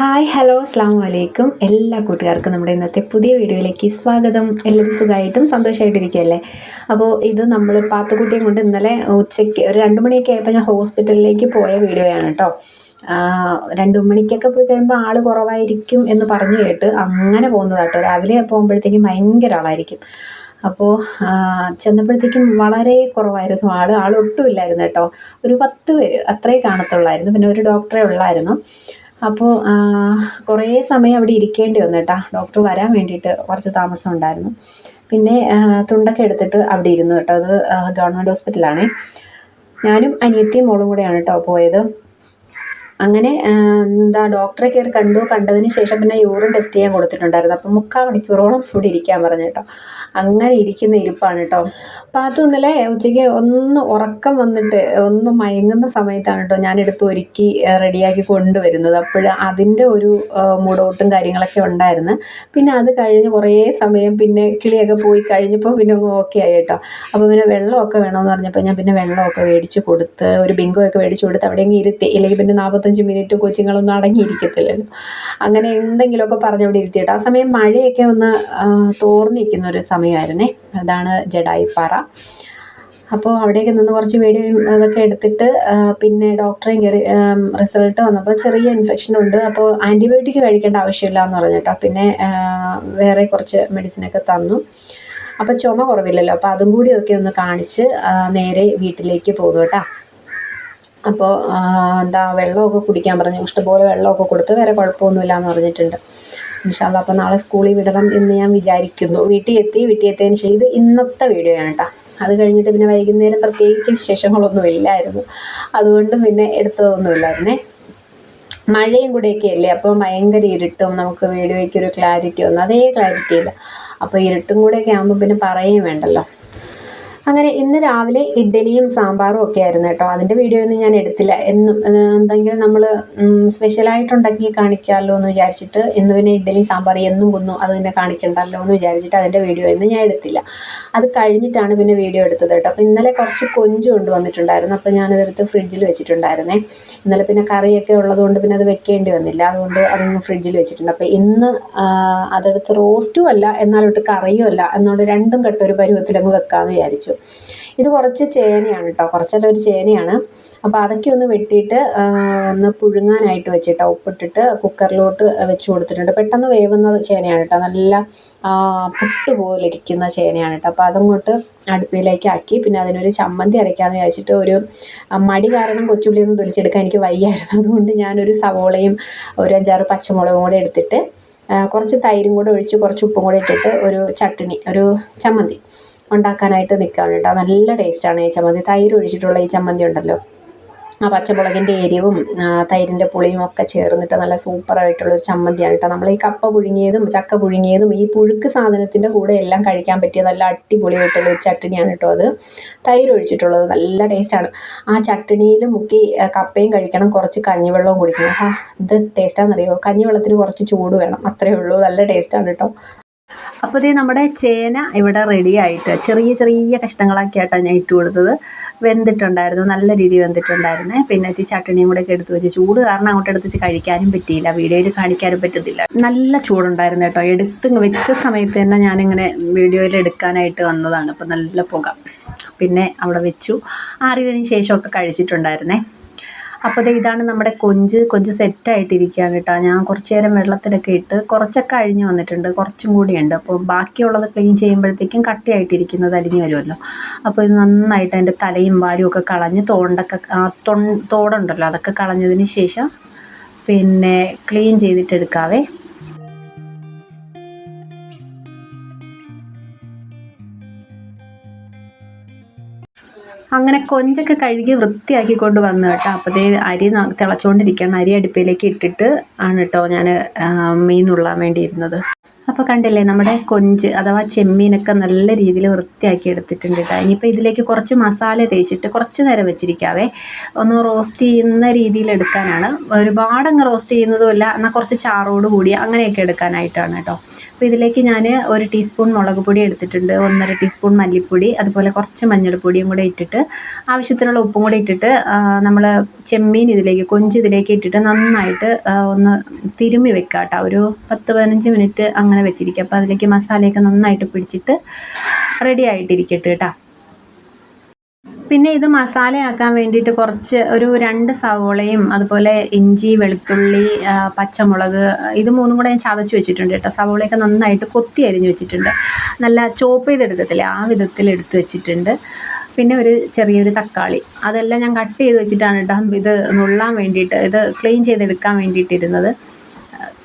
Hi hello അസ്സാം വലൈക്കും എല്ലാ കൂട്ടുകാർക്കും നമ്മുടെ ഇന്നത്തെ പുതിയ വീഡിയോയിലേക്ക് സ്വാഗതം. എല്ലാവരും സുഖമായിട്ടും സന്തോഷമായിട്ടിരിക്കുകയല്ലേ? അപ്പോൾ ഇത് നമ്മൾ പാത്തുക്കുട്ടിയെ കൊണ്ട് ഇന്നലെ ഉച്ചയ്ക്ക് ഒരു രണ്ട് മണിയൊക്കെ ആയപ്പോൾ ഞാൻ ഹോസ്പിറ്റലിലേക്ക് പോയ വീഡിയോയാണ് കേട്ടോ. രണ്ട് മണിക്കൊക്കെ പോയി കഴിയുമ്പോൾ ആൾ കുറവായിരിക്കും എന്ന് പറഞ്ഞു കേട്ട് അങ്ങനെ പോകുന്നതാട്ടോ രാവിലെ പോകുമ്പോഴത്തേക്കും ഭയങ്കര ആളായിരിക്കും. അപ്പോൾ ചെന്നപ്പോഴത്തേക്കും വളരെ കുറവായിരുന്നു ആൾ ഇല്ലായിരുന്നു കേട്ടോ. ഒരു പത്ത് പേര് അത്രേ കാണത്തുള്ളായിരുന്നു. പിന്നെ ഒരു ഡോക്ടറെ ഉള്ളായിരുന്നു. അപ്പോൾ കുറേ സമയം അവിടെ ഇരിക്കേണ്ടി വന്നു കേട്ടോ. ഡോക്ടർ വരാൻ വേണ്ടിയിട്ട് കുറച്ച് താമസം ഉണ്ടായിരുന്നു. പിന്നെ തുണ്ടൊക്കെ എടുത്തിട്ട് അവിടെ ഇരുന്നു കേട്ടോ. അത് ഗവൺമെന്റ് ഹോസ്പിറ്റലാണേ. ഞാനും അനിയത്തിയും മോളും കൂടെയാണ് കേട്ടോ പോയത്. അങ്ങനെ എന്താ ഡോക്ടറെ കയറി കണ്ടു കണ്ടതിന് ശേഷം പിന്നെ യൂറിൻ ടെസ്റ്റ് ചെയ്യാൻ കൊടുത്തിട്ടുണ്ടായിരുന്നു. അപ്പം മുക്കാൽ മണിക്കൂറോളം ഇവിടെ ഇരിക്കാൻ പറഞ്ഞു കേട്ടോ. അങ്ങനെ ഇരിക്കുന്ന ഇരിപ്പാണ് കേട്ടോ. അപ്പോൾ അത് ഇന്നലെ ഉച്ചയ്ക്ക് ഒന്ന് ഉറക്കം വന്നിട്ട് ഒന്ന് മയങ്ങുന്ന സമയത്താണ് കേട്ടോ ഞാൻ എടുത്ത് ഒരുക്കി റെഡിയാക്കി കൊണ്ടുവരുന്നത്. അപ്പോൾ അതിന്റെ ഒരു മൂടോട്ടും കാര്യങ്ങളൊക്കെ ഉണ്ടായിരുന്നു. പിന്നെ അത് കഴിഞ്ഞ് കുറേ സമയം പിന്നെ കിളിയൊക്കെ പോയി കഴിഞ്ഞപ്പോൾ പിന്നെ അങ്ങ് ഓക്കെ ആയി കേട്ടോ. അപ്പോൾ പിന്നെ വെള്ളമൊക്കെ വേണമെന്ന് പറഞ്ഞപ്പോൾ ഞാൻ പിന്നെ വെള്ളമൊക്കെ മേടിച്ച് കൊടുത്ത് ഒരു ബിങ്കോ ഒക്കെ മേടിച്ച് കൊടുത്ത് അവിടെ ഇരുത്തി ഇല്ലെങ്കിൽ പിന്നെ നാൽപ്പത്തഞ്ച് മിനിറ്റ് കൊച്ചുങ്ങളൊന്നും അടങ്ങിയിരിക്കത്തില്ലല്ലോ അങ്ങനെ എന്തെങ്കിലുമൊക്കെ പറഞ്ഞ് അവിടെ ഇരുത്തിയിട്ട് ആ സമയം മഴയൊക്കെ ഒന്ന് തോർന്നിരിക്കുന്ന ഒരു സമയമായിരുന്നേ. അതാണ് ജഡായിപ്പാറ. അപ്പോൾ അവിടെയൊക്കെ നിന്ന് കുറച്ച് വീഡിയോ അതൊക്കെ എടുത്തിട്ട് പിന്നെ ഡോക്ടറെയും കയറി റിസൾട്ട് വന്നപ്പോൾ ചെറിയ ഇൻഫെക്ഷൻ ഉണ്ട്. അപ്പോൾ ആന്റിബയോട്ടിക് കഴിക്കേണ്ട ആവശ്യമില്ല എന്ന് പറഞ്ഞിട്ടോ പിന്നെ വേറെ കുറച്ച് മെഡിസിനൊക്കെ തന്നു. അപ്പോൾ ചുമ കുറവില്ലല്ലോ. അപ്പോൾ അതും ഒക്കെ ഒന്ന് കാണിച്ച് നേരെ വീട്ടിലേക്ക് പോകും കേട്ടോ. അപ്പോൾ എന്താ വെള്ളമൊക്കെ കുടിക്കാൻ പറഞ്ഞു. ഇഷ്ടംപോലെ വെള്ളമൊക്കെ കൊടുത്തു. വേറെ കുഴപ്പമൊന്നുമില്ല എന്ന് പറഞ്ഞിട്ടുണ്ട് ഇൻഷാല്ല അപ്പോൾ നാളെ സ്കൂളിൽ വിടണം എന്ന് ഞാൻ വിചാരിക്കുന്നു. വീട്ടിൽ എത്തി വീട്ടിൽ എത്തിയതിന് ശേഷം ഇത് ഇന്നത്തെ വീഡിയോ ആണ് കേട്ടോ. അത് കഴിഞ്ഞിട്ട് പിന്നെ വൈകുന്നേരം പ്രത്യേകിച്ച് വിശേഷങ്ങളൊന്നും ഇല്ലായിരുന്നു. അതുകൊണ്ട് പിന്നെ എടുത്തതൊന്നുമില്ലായിരുന്നേ മഴയും കൂടെയൊക്കെ അല്ലേ? അപ്പോൾ ഭയങ്കര ഇരുട്ടും. നമുക്ക് വീഡിയോയ്ക്ക് ഒരു ക്ലാരിറ്റി ഒന്നും അതേ ക്ലാരിറ്റി ഇല്ല അപ്പോൾ ഇരുട്ടും കൂടെയൊക്കെ ആകുമ്പോൾ പിന്നെ പറയുകയും വേണ്ടല്ലോ. അങ്ങനെ ഇന്ന് രാവിലെ ഇഡ്ഡലിയും സാമ്പാറും ഒക്കെ ആയിരുന്നു കേട്ടോ. അതിന്റെ വീഡിയോ ഒന്നും ഞാൻ എടുത്തില്ല. എന്നും എന്തെങ്കിലും നമ്മൾ സ്പെഷ്യലായിട്ട് ഉണ്ടാക്കി കാണിക്കാമല്ലോ എന്ന് വിചാരിച്ചിട്ട് ഇന്ന് പിന്നെ ഇഡ്ഡലി സാമ്പാർ എന്നും കൊന്നു അത് പിന്നെ കാണിക്കണ്ടല്ലോ എന്ന് വിചാരിച്ചിട്ട് അതിന്റെ വീഡിയോ ഒന്നും ഞാൻ എടുത്തില്ല. അത് കഴിഞ്ഞിട്ടാണ് പിന്നെ വീഡിയോ എടുത്തത് കേട്ടോ. അപ്പോൾ ഇന്നലെ കുറച്ച് കൊഞ്ച് കൊണ്ടുവന്നിട്ടുണ്ടായിരുന്നു. അപ്പോൾ ഞാനതെടുത്ത് ഫ്രിഡ്ജിൽ വെച്ചിട്ടുണ്ടായിരുന്നേ. ഇന്നലെ പിന്നെ കറിയൊക്കെ ഉള്ളതുകൊണ്ട് പിന്നെ അത് വെക്കേണ്ടി വന്നില്ല. അതുകൊണ്ട് അതൊന്ന് ഫ്രിഡ്ജിൽ വെച്ചിട്ടുണ്ട്. അപ്പോൾ ഇന്ന് അതെടുത്ത് റോസ്റ്റും അല്ല എന്നാലൊട്ട് കറിയും അല്ല. എന്നുള്ള രണ്ടും കെട്ടൊരു പരുവത്തിലങ്ങ് വെക്കാമെന്ന് വിചാരിച്ചു. ഇത് കുറച്ച് ചേനയാണ് കേട്ടോ കുറച്ചല്ല ഒരു ചേനയാണ്. അപ്പോൾ അതൊക്കെ ഒന്ന് വെട്ടിയിട്ട് ഒന്ന് പുഴുങ്ങാനായിട്ട് വെച്ചിട്ട്. ഉപ്പിട്ടിട്ട് കുക്കറിലോട്ട് വെച്ച് കൊടുത്തിട്ടുണ്ട്. പെട്ടെന്ന് വേവുന്ന ചേനയാണ് കേട്ടോ നല്ല പുട്ട് പോലെ ഇരിക്കുന്ന ചേനയാണ് കേട്ടോ അപ്പോൾ അതങ്ങോട്ട് അടുപ്പിലേക്ക് ആക്കി. പിന്നെ അതിനൊരു ചമ്മന്തി അരയ്ക്കാമെന്ന് വിചാരിച്ചിട്ട് ഒരു മടി കാരണം കൊച്ചുള്ളിയൊന്നും തൊലിച്ചെടുക്കാൻ എനിക്ക് വയ്യായിരുന്നു. അതുകൊണ്ട് ഞാനൊരു സവോളയും ഒരു അഞ്ചാറ് പച്ചമുളകും കൂടെ എടുത്തിട്ട് കുറച്ച് തൈരും കൂടെ ഒഴിച്ച് കുറച്ച് ഉപ്പും കൂടെ ഇട്ടിട്ട് ഒരു ചട്ടിണി ഒരു ചമ്മന്തി. ഉണ്ടാക്കാനായിട്ട് നിൽക്കുകയാണ് കേട്ടോ. നല്ല ടേസ്റ്റാണ് ഈ ചമ്മന്തി. തൈര് ഒഴിച്ചിട്ടുള്ള ഈ ചമ്മന്തി ഉണ്ടല്ലോ. ആ പച്ചമുളകിന്റെ എരിവും തൈരിന്റെ പുളിയും ഒക്കെ ചേർന്നിട്ട് നല്ല സൂപ്പറായിട്ടുള്ളൊരു ചമ്മന്തിയാണ് കേട്ടോ. നമ്മൾ ഈ കപ്പ പുഴുങ്ങിയതും ചക്ക പുഴുങ്ങിയതും ഈ പുഴുക്ക് സാധനത്തിന്റെ കൂടെ എല്ലാം കഴിക്കാൻ പറ്റിയ നല്ല അടിപൊളിയായിട്ടുള്ള ഒരു ചട്ടിനിയാണ് കേട്ടോ അത്. തൈര് ഒഴിച്ചിട്ടുള്ളത് നല്ല ടേസ്റ്റാണ്. ആ ചട്ടിനിയിൽ മുക്കി കപ്പയും കഴിക്കണം കുറച്ച് കഞ്ഞിവെള്ളവും കുടിക്കണം. ആ ഇത് ടേസ്റ്റാണെന്നറിയോ കഞ്ഞിവെള്ളത്തിന് കുറച്ച് ചൂട് വേണം. അത്രയേ ഉള്ളൂ. നല്ല ടേസ്റ്റാണ് കേട്ടോ. അപ്പോൾ ഇതേ നമ്മുടെ ചേന ഇവിടെ റെഡി ആയിട്ട് ചെറിയ ചെറിയ കഷ്ണങ്ങളാക്കിയിട്ടാണ് ഞാൻ ഇട്ട് കൊടുത്തത്. വെന്തിട്ടുണ്ടായിരുന്നു നല്ല രീതിയിൽ വെന്തിട്ടുണ്ടായിരുന്നേ. പിന്നെ ഈ ചട്ടണിയും കൂടെ ഒക്കെ എടുത്ത് വെച്ച് ചൂട് കാരണം അങ്ങോട്ട് എടുത്ത് കഴിക്കാനും പറ്റിയില്ല. വീഡിയോയിൽ കാണിക്കാനും പറ്റത്തില്ല. നല്ല ചൂടുണ്ടായിരുന്നു കേട്ടോ. എടുത്ത് വെച്ച സമയത്ത് തന്നെ ഞാനിങ്ങനെ വീഡിയോയിൽ എടുക്കാനായിട്ട് വന്നതാണ്. അപ്പോൾ നല്ല പുക. പിന്നെ അവിടെ വെച്ചു. ആറിയതിന് ശേഷമൊക്കെ കഴിച്ചിട്ടുണ്ടായിരുന്നേ. അപ്പോൾ ദേ ഇതാണ് നമ്മുടെ കൊഞ്ച്. കൊഞ്ച് സെറ്റായിട്ടിരിക്കുകയാണ് കേട്ടോ. ഞാൻ കുറച്ച് നേരം വെള്ളത്തിലൊക്കെ ഇട്ട് കുറച്ചൊക്കെ അഴിഞ്ഞ് വന്നിട്ടുണ്ട്. കുറച്ചും കൂടിയുണ്ട് അപ്പോൾ ബാക്കിയുള്ളത് ക്ലീൻ ചെയ്യുമ്പോഴത്തേക്കും കട്ടിയായിട്ടിരിക്കുന്നത് അലിഞ്ഞ് വരുമല്ലോ. അപ്പോൾ ഇത് നന്നായിട്ട് അതിന്റെ തലയും വാലും ഒക്കെ കളഞ്ഞ് തോണ്ടൊക്കെ തോടുണ്ടല്ലോ. അതൊക്കെ കളഞ്ഞതിന് ശേഷം പിന്നെ ക്ലീൻ ചെയ്തിട്ടെടുക്കാവേ. അങ്ങനെ കൊഞ്ചൊക്കെ കഴുകി വൃത്തിയാക്കി കൊണ്ട് വന്നു കേട്ടോ. അപ്പോഴത്തേ അരി തിളച്ചുകൊണ്ടിരിക്കുകയാണ് അരി അടുപ്പിലേക്ക് ഇട്ടിട്ട് ആണ് കേട്ടോ ഞാൻ മീൻ നുള്ളാൻ വേണ്ടി ഇരുന്നത് അപ്പോൾ കണ്ടില്ലേ നമ്മുടെ കൊഞ്ച് അഥവാ ചെമ്മീനൊക്കെ നല്ല രീതിയിൽ വൃത്തിയാക്കി എടുത്തിട്ടുണ്ട് കേട്ടോ. ഇനിയിപ്പോൾ ഇതിലേക്ക് കുറച്ച് മസാല തേച്ചിട്ട് കുറച്ച് നേരം വെച്ചിരിക്കാവേ. ഒന്ന് റോസ്റ്റ് ചെയ്യുന്ന രീതിയിൽ എടുക്കാനാണ്. ഒരുപാട് ഒരുപാടങ്ങ് റോസ്റ്റ് ചെയ്യുന്നതുമല്ല എന്നാൽ കുറച്ച് ചാറോട് കൂടി അങ്ങനെയൊക്കെ എടുക്കാനായിട്ടാണ് കേട്ടോ. അപ്പോൾ ഇതിലേക്ക് ഞാൻ ഒരു ടീസ്പൂൺ മുളക് പൊടി എടുത്തിട്ടുണ്ട്. ഒന്നര ടീസ്പൂൺ മല്ലിപ്പൊടി അതുപോലെ കുറച്ച് മഞ്ഞൾപ്പൊടിയും കൂടെ ഇട്ടിട്ട് ആവശ്യത്തിനുള്ള ഉപ്പും കൂടെ ഇട്ടിട്ട് നമ്മൾ ചെമ്മീൻ ഇതിലേക്ക് കൊഞ്ച് ഇതിലേക്ക് ഇട്ടിട്ട് നന്നായിട്ട് ഒന്ന് തിരുമ്മി വെക്കാം കേട്ടോ ഒരു പത്ത് പതിനഞ്ച് മിനിറ്റ് അങ്ങനെ വെച്ചിരിക്കുക അപ്പോൾ അതിലേക്ക് മസാലയൊക്കെ നന്നായിട്ട് പിടിച്ചിട്ട് റെഡി ആയിട്ടിരിക്കട്ടെ കേട്ടോ. പിന്നെ ഇത് മസാലയാക്കാൻ വേണ്ടിയിട്ട് കുറച്ച് ഒരു രണ്ട് സവോളയും അതുപോലെ ഇഞ്ചി വെളുത്തുള്ളി പച്ചമുളക് ഇത് മൂന്നും കൂടെ ഞാൻ ചതച്ച് വെച്ചിട്ടുണ്ട് കേട്ടോ. സവോളയൊക്കെ നന്നായിട്ട് കൊത്തി അരിഞ്ഞ് വെച്ചിട്ടുണ്ട്. നല്ല ചോപ്പ് ചെയ്തെടുക്കത്തില്ലേ ആ വിധത്തിൽ എടുത്ത് വെച്ചിട്ടുണ്ട്. പിന്നെ ഒരു ചെറിയൊരു തക്കാളി. അതെല്ലാം ഞാൻ കട്ട് ചെയ്ത് വെച്ചിട്ടാണ് കേട്ടോ ഇത് നുള്ളാൻ വേണ്ടിയിട്ട് ഇത് ക്ലീൻ ചെയ്തെടുക്കാൻ വേണ്ടിയിട്ടിരുന്നത്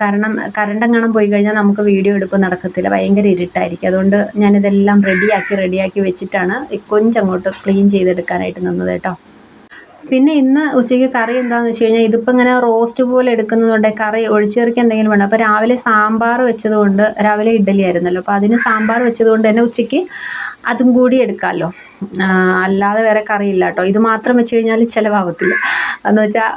കാരണം കറണ്ട് എങ്ങാനും പോയി കഴിഞ്ഞാൽ നമുക്ക് വീഡിയോ എടുപ്പ് നടക്കത്തില്ല. ഭയങ്കര ഇരുട്ടായിരിക്കും. അതുകൊണ്ട് ഞാനിതെല്ലാം റെഡിയാക്കി റെഡിയാക്കി വെച്ചിട്ടാണ് കൊഞ്ചങ്ങോട്ട് ക്ലീൻ ചെയ്തെടുക്കാനായിട്ട് നിന്നത് കേട്ടോ. പിന്നെ ഇന്ന് ഉച്ചയ്ക്ക് കറി എന്താണെന്ന് വെച്ച് കഴിഞ്ഞാൽ ഇതിപ്പോൾ ഇങ്ങനെ റോസ്റ്റ് പോലെ എടുക്കുന്നതുകൊണ്ട് കറി ഒഴിച്ചേർക്ക് എന്തെങ്കിലും വേണം. അപ്പോൾ രാവിലെ സാമ്പാർ വെച്ചതുകൊണ്ട് രാവിലെ ഇഡ്ഡലി ആയിരുന്നല്ലോ. അപ്പോൾ അതിന് സാമ്പാർ വെച്ചതുകൊണ്ട് തന്നെ ഉച്ചയ്ക്ക് അതും കൂടി എടുക്കാമല്ലോ അല്ലാതെ വേറെ കറിയില്ല കേട്ടോ. ഇത് മാത്രം വെച്ച് കഴിഞ്ഞാൽ ചിലവാകത്തില്ല എന്ന് വെച്ചാൽ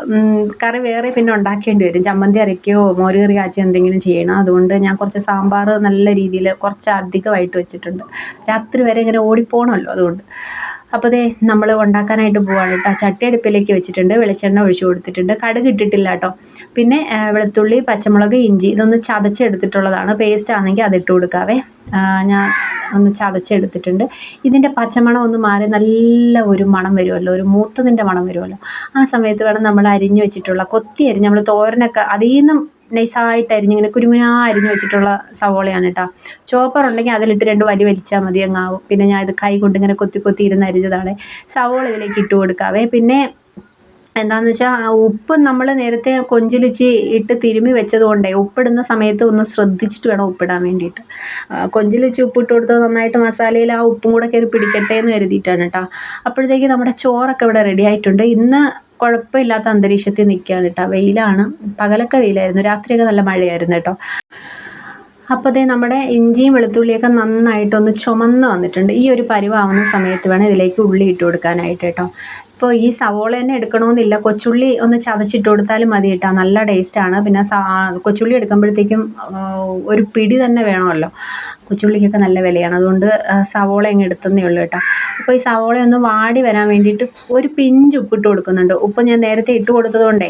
കറി വേറെ പിന്നെ ഉണ്ടാക്കേണ്ടി വരും. ചമ്മന്തി അരയ്ക്കോ മോര് കറി കാച്ചോ എന്തെങ്കിലും ചെയ്യണം. അതുകൊണ്ട് ഞാൻ കുറച്ച് സാമ്പാർ നല്ല രീതിയിൽ കുറച്ച് അധികമായിട്ട് വെച്ചിട്ടുണ്ട്. രാത്രി വരെ ഇങ്ങനെ ഓടിപ്പോണമല്ലോ അതുകൊണ്ട്. അപ്പോൾ ദേ നമ്മൾ ഉണ്ടാക്കാനായിട്ട് പോവാണ് കേട്ടോ. ചട്ടി അടുപ്പിലേക്ക് വെച്ചിട്ടുണ്ട്. വെളിച്ചെണ്ണ ഒഴിച്ചു കൊടുത്തിട്ടുണ്ട്. കടുക് ഇട്ടിട്ടില്ല കേട്ടോ. പിന്നെ വെളുത്തുള്ളി പച്ചമുളക് ഇഞ്ചി ഇതൊന്ന് ചതച്ചെടുത്തിട്ടുള്ളതാണ്. പേസ്റ്റ് ആണെങ്കിൽ അതിട്ട് കൊടുക്കാവേ. ഞാൻ ഒന്ന് ചതച്ചെടുത്തിട്ടുണ്ട്. ഇതിന്റെ പച്ചമണം ഒന്ന് മാറി നല്ല ഒരു മണം വരുമല്ലോ. ഒരു മൂത്തതിന്റെ മണം വരുമല്ലോ. ആ സമയത്ത് വേണം നമ്മൾ അരിഞ്ഞു വെച്ചിട്ടുള്ള കൊത്തി അരിഞ്ഞ് നമ്മൾ തോരനൊക്കെ അതിൽ നിന്നും നൈസായിട്ട് അരിഞ്ഞ് ഇങ്ങനെ കുരുമുനാ അരിഞ്ഞ് വെച്ചിട്ടുള്ള സവോളയാണ് കേട്ടോ ചോപ്പർ ഉണ്ടെങ്കിൽ അതിലിട്ട് രണ്ട് വലി വലിച്ചാൽ മതി അങ്ങാവും. പിന്നെ ഞാൻ ഇത് കൈ കൊണ്ട് ഇങ്ങനെ കൊത്തി കൊത്തി ഇരുന്ന് അരിഞ്ഞതാണ്. സവോള ഇതിലേക്ക് ഇട്ട് കൊടുക്കാവേ പിന്നെ എന്താണെന്ന് വെച്ചാൽ ഉപ്പ് നമ്മൾ നേരത്തെ കൊഞ്ചിലിച്ച് ഇട്ട് തിരുമ്മി വെച്ചത് കൊണ്ടേ ഉപ്പിടുന്ന സമയത്ത് ഒന്ന് ശ്രദ്ധിച്ചിട്ട് വേണം ഉപ്പിടാൻ വേണ്ടിയിട്ട്. കൊഞ്ചിലിച്ച് ഉപ്പിട്ട് കൊടുത്തത് നന്നായിട്ട് മസാലയിൽ ആ ഉപ്പും കൂടെ കയറി പിടിക്കട്ടെ എന്ന് കരുതിയിട്ടാണ് കേട്ടോ അപ്പോഴത്തേക്ക് നമ്മുടെ ചോറൊക്കെ ഇവിടെ റെഡി ആയിട്ടുണ്ട്. ഇന്ന് കുഴപ്പമില്ലാത്ത അന്തരീക്ഷത്തിൽ നിൽക്കുകയാണ് കേട്ടോ. വെയിലാണ്. പകലൊക്കെ വെയിലായിരുന്നു. രാത്രിയൊക്കെ നല്ല മഴയായിരുന്നു കേട്ടോ. അപ്പോൾ അതേ നമ്മുടെ ഇഞ്ചിയും വെളുത്തുള്ളിയൊക്കെ നന്നായിട്ടൊന്ന് ചുമന്ന് വന്നിട്ടുണ്ട്. ഈ ഒരു പരിവാവുന്ന സമയത്ത് വേണം ഇതിലേക്ക് ഉള്ളി ഇട്ട് കൊടുക്കാനായിട്ട് കേട്ടോ. ഇപ്പോൾ ഈ സവോള തന്നെ എടുക്കണമെന്നില്ല കൊച്ചുള്ളി ഒന്ന് ചതച്ചിട്ട് കൊടുത്താലും മതി കേട്ടോ. നല്ല ടേസ്റ്റാണ്. പിന്നെ കൊച്ചുള്ളി എടുക്കുമ്പോഴത്തേക്കും ഒരു പിടി തന്നെ വേണമല്ലോ. കൊച്ചുള്ളിക്കൊക്കെ നല്ല വിലയാണ്. അതുകൊണ്ട് സവോള അങ്ങ് എടുത്തെന്നേ ഉള്ളൂ കേട്ടോ. അപ്പോൾ ഈ സവോള ഒന്ന് വാടി വരാൻ വേണ്ടിയിട്ട് ഒരു പിഞ്ച് ഉപ്പിട്ട് കൊടുക്കുന്നുണ്ട്. ഉപ്പ് ഞാൻ നേരത്തെ ഇട്ട് കൊടുത്തത് കൊണ്ടേ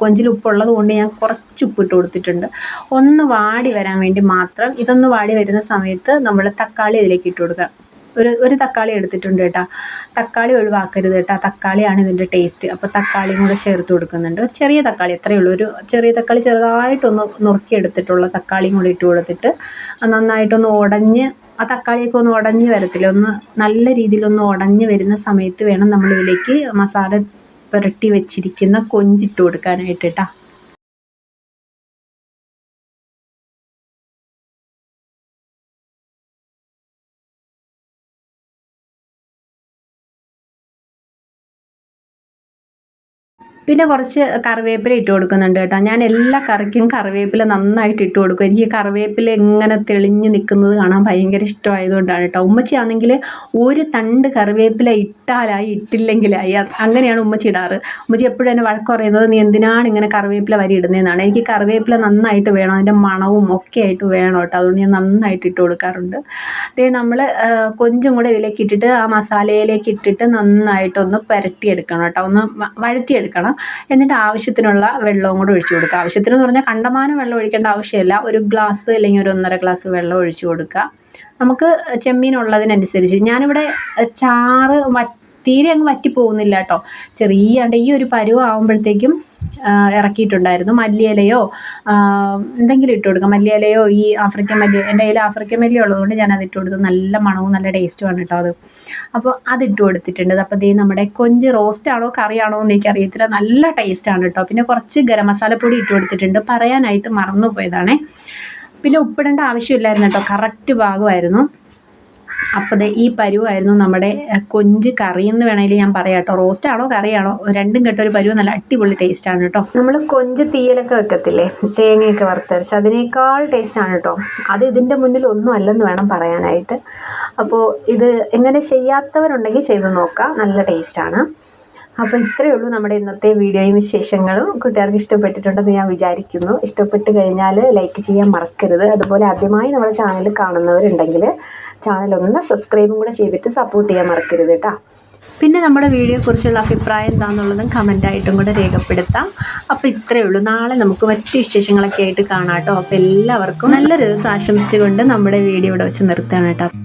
കൊഞ്ചിൽ ഉപ്പുള്ളത് കൊണ്ട് ഞാൻ കുറച്ച് ഉപ്പിട്ട് കൊടുത്തിട്ടുണ്ട്. ഒന്ന് വാടി വരാൻ വേണ്ടി മാത്രം ഇതൊന്ന് വാടി വരുന്ന സമയത്ത് നമ്മൾ തക്കാളി ഇതിലേക്ക് ഇട്ട് കൊടുക്കുക. ഒരു ഒരു തക്കാളി എടുത്തിട്ടുണ്ട് കേട്ടോ. തക്കാളി ഒഴിവാക്കരുത് കേട്ടോ. തക്കാളിയാണ് ഇതിന്റെ ടേസ്റ്റ് അപ്പോൾ തക്കാളിയും കൂടെ ചേർത്ത് കൊടുക്കുന്നുണ്ട്. ഒരു ചെറിയ തക്കാളി എത്രയേ ഉള്ളൂ. ഒരു ചെറിയ തക്കാളി ചെറുതായിട്ടൊന്ന് നുറുക്കിയെടുത്തിട്ടുള്ള തക്കാളിയും കൂടി ഇട്ട് കൊടുത്തിട്ട് നന്നായിട്ടൊന്ന് ഉടഞ്ഞ് ആ തക്കാളിയൊക്കെ ഒന്ന് ഉടഞ്ഞ് വരത്തില്ല. ഒന്ന് നല്ല രീതിയിലൊന്ന് ഉടഞ്ഞ് വരുന്ന സമയത്ത് വേണം നമ്മളിതിലേക്ക് മസാല പുരട്ടി വെച്ചിരിക്കുന്ന കൊഞ്ചിട്ട് കൊടുക്കാനായിട്ട് കേട്ടോ. പിന്നെ കുറച്ച് കറിവേപ്പില ഇട്ട് കൊടുക്കുന്നുണ്ട് കേട്ടോ. ഞാൻ എല്ലാ കറിക്കും കറിവേപ്പില നന്നായിട്ട് ഇട്ട് കൊടുക്കും. എനിക്ക് കറിവേപ്പില എങ്ങനെ തെളിഞ്ഞ് നിൽക്കുന്നത് കാണാൻ ഭയങ്കര ഇഷ്ടമായതുകൊണ്ടാണ് കേട്ടോ. ഉമ്മച്ചിയാണെങ്കിൽ ഒരു തണ്ട് കറിവേപ്പില ഇട്ടാലായി ഇട്ടില്ലെങ്കിലായി. അങ്ങനെയാണ് ഉമ്മച്ചി ഇടാറ്. ഉമ്മച്ചി എപ്പോഴും എന്നെ വഴക്ക് പറയുന്നത് നീ എന്തിനാണ് ഇങ്ങനെ കറിവേപ്പില വരി ഇടുന്നതെന്നാണ്? എനിക്ക് കറിവേപ്പില നന്നായിട്ട് വേണം. അതിന്റെ മണവും ഒക്കെ ആയിട്ട് വേണം കേട്ടോ. അതുകൊണ്ട് ഞാൻ നന്നായിട്ട് ഇട്ട് കൊടുക്കാറുണ്ട്. അതേ നമ്മൾ കൊഞ്ചും കൂടെ ഇതിലേക്ക് ഇട്ടിട്ട് ആ മസാലയിലേക്ക് ഇട്ടിട്ട് നന്നായിട്ടൊന്ന് പുരട്ടിയെടുക്കണം കേട്ടോ. ഒന്ന് വഴറ്റിയെടുക്കണം. എന്നിട്ട് ആവശ്യത്തിനുള്ള വെള്ളവും കൂടെ ഒഴിച്ചു കൊടുക്കുക. ആവശ്യത്തിന് എന്ന് പറഞ്ഞാൽ കണ്ടമാനം വെള്ളം ഒഴിക്കേണ്ട ആവശ്യമില്ല. ഒരു ഗ്ലാസ് അല്ലെങ്കിൽ ഒരു ഒന്നര ഗ്ലാസ് വെള്ളം ഒഴിച്ചു കൊടുക്കുക. നമുക്ക് ചെമ്മീൻ ഉള്ളതിനനുസരിച്ച് ഞാനിവിടെ ചാറ് തീരെ അങ്ങ് വറ്റി പോകുന്നില്ല കേട്ടോ. ചെറിയ ഈ ഒരു പരുവാകുമ്പോഴത്തേക്കും ഇറക്കിയിട്ടുണ്ടായിരുന്നു. മല്ലിയിലയോ എന്തെങ്കിലും ഇട്ട് കൊടുക്കാം. മല്ലിയിലയോ ഈ ആഫ്രിക്കൻ മല്ലി എന്റെ കയ്യിൽ ആഫ്രിക്കൻ മല്ലി ഉള്ളതുകൊണ്ട് ഞാൻ അത് ഇട്ട് കൊടുത്തു. നല്ല മണവും നല്ല ടേസ്റ്റുമാണ് കേട്ടോ അത്. അപ്പോൾ അത് അതിട്ട് കൊടുത്തിട്ടുണ്ട്. അപ്പോൾ ദേ നമ്മുടെ കൊഞ്ച് റോസ്റ്റ് ആണോ കറിയാണോ എന്ന് എനിക്കറിയത്തില്ല. നല്ല ടേസ്റ്റാണ് കേട്ടോ. പിന്നെ കുറച്ച് ഗരം മസാലപ്പൊടി ഇട്ട് കൊടുത്തിട്ടുണ്ട്. പറയാനായിട്ട് മറന്നു പോയതാണേ പിന്നെ ഉപ്പിടേണ്ട ആവശ്യമില്ലായിരുന്നു കേട്ടോ. കറക്റ്റ് ഭാഗമായിരുന്നു. അപ്പോൾ ദേ ഈ പരുവായിരുന്നു നമ്മുടെ കൊഞ്ച് കറി എന്ന് വേണമെങ്കിൽ ഞാൻ പറയാം കേട്ടോ റോസ്റ്റ് ആണോ കറിയാണോ? രണ്ടും കേട്ട ഒരു പരുവ് നല്ല അടിപൊളി ടേസ്റ്റ് ആണ് കേട്ടോ. നമ്മൾ കൊഞ്ച് തീയലൊക്കെ വെക്കത്തില്ലേ? തേങ്ങയൊക്കെ വറുത്തരച്ച്. അതിനേക്കാൾ ടേസ്റ്റ് ആണ് കേട്ടോ. അത് ഇതിന്റെ മുന്നിൽ ഒന്നും അല്ലെന്ന് വേണം പറയാനായിട്ട്. അപ്പോൾ ഇത് എങ്ങനെ ചെയ്യാത്തവരുണ്ടെങ്കിൽ ചെയ്ത് നോക്കാം. നല്ല ടേസ്റ്റാണ് അപ്പോൾ ഇത്രയേ ഉള്ളൂ നമ്മുടെ ഇന്നത്തെ വീഡിയോയും വിശേഷങ്ങളും. കൂട്ടുകാർക്ക് ഇഷ്ടപ്പെട്ടിട്ടുണ്ടെന്ന് ഞാൻ വിചാരിക്കുന്നു. ഇഷ്ടപ്പെട്ട് കഴിഞ്ഞാൽ ലൈക്ക് ചെയ്യാൻ മറക്കരുത്. അതുപോലെ ആദ്യമായി നമ്മുടെ ചാനൽ കാണുന്നവരുണ്ടെങ്കിൽ ചാനൽ ഒന്ന് സബ്സ്ക്രൈബും കൂടെ ചെയ്തിട്ട് സപ്പോർട്ട് ചെയ്യാൻ മറക്കരുത് കേട്ടോ പിന്നെ നമ്മുടെ വീഡിയോയെക്കുറിച്ചുള്ള അഭിപ്രായം എന്താണെന്നുള്ളതും കമന്റായിട്ടും കൂടെ രേഖപ്പെടുത്താം. അപ്പോൾ ഇത്രയേ ഉള്ളൂ. നാളെ നമുക്ക് മറ്റു വിശേഷങ്ങളൊക്കെ ആയിട്ട് കാണാം കേട്ടോ അപ്പോൾ എല്ലാവർക്കും നല്ലൊരു ദിവസം ആശംസിച്ചുകൊണ്ട് നമ്മുടെ വീഡിയോ ഇവിടെ വെച്ച് നിർത്തുകയാണ് കേട്ടോ